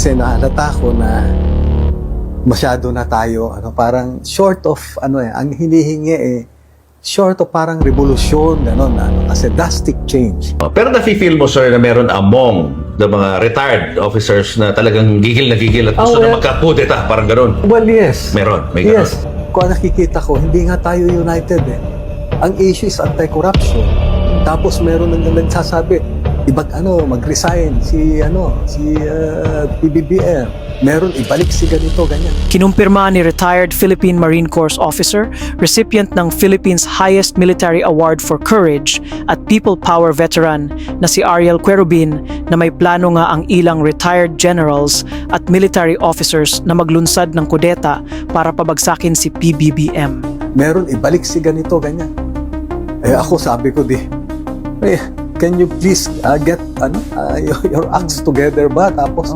Kasi nahalata ko na masyado na tayo, ano, parang short of, ano eh, ang hinihingi eh, short of parang revolusyon, gano'n, ano, kasi drastic change. Pero nafe-feel mo, sir, na meron among the mga retired officers na talagang gigil na gigil at Oh, gusto na well- magkakudeta, parang ganun. Well, yes. Meron, may ganun. Yes. Kung nakikita ko, hindi nga tayo united eh. Ang issue is anti-corruption. Tapos meron nang nagsasabi, ibag ano, mag-resign si ano, si uh, PBBM. Meron ibalik si ganito, ganyan. Kinumpirma ni retired Philippine Marine Corps officer, recipient ng Philippines' highest military award for courage at people power veteran na si Ariel Querubin na may plano nga ang ilang retired generals at military officers na maglunsad ng kudeta para pabagsakin si PBBM. Meron ibalik si ganito, ganyan. Eh ako sabi ko di, eh, can you please uh, get ano, uh, your, your acts together ba? Tapos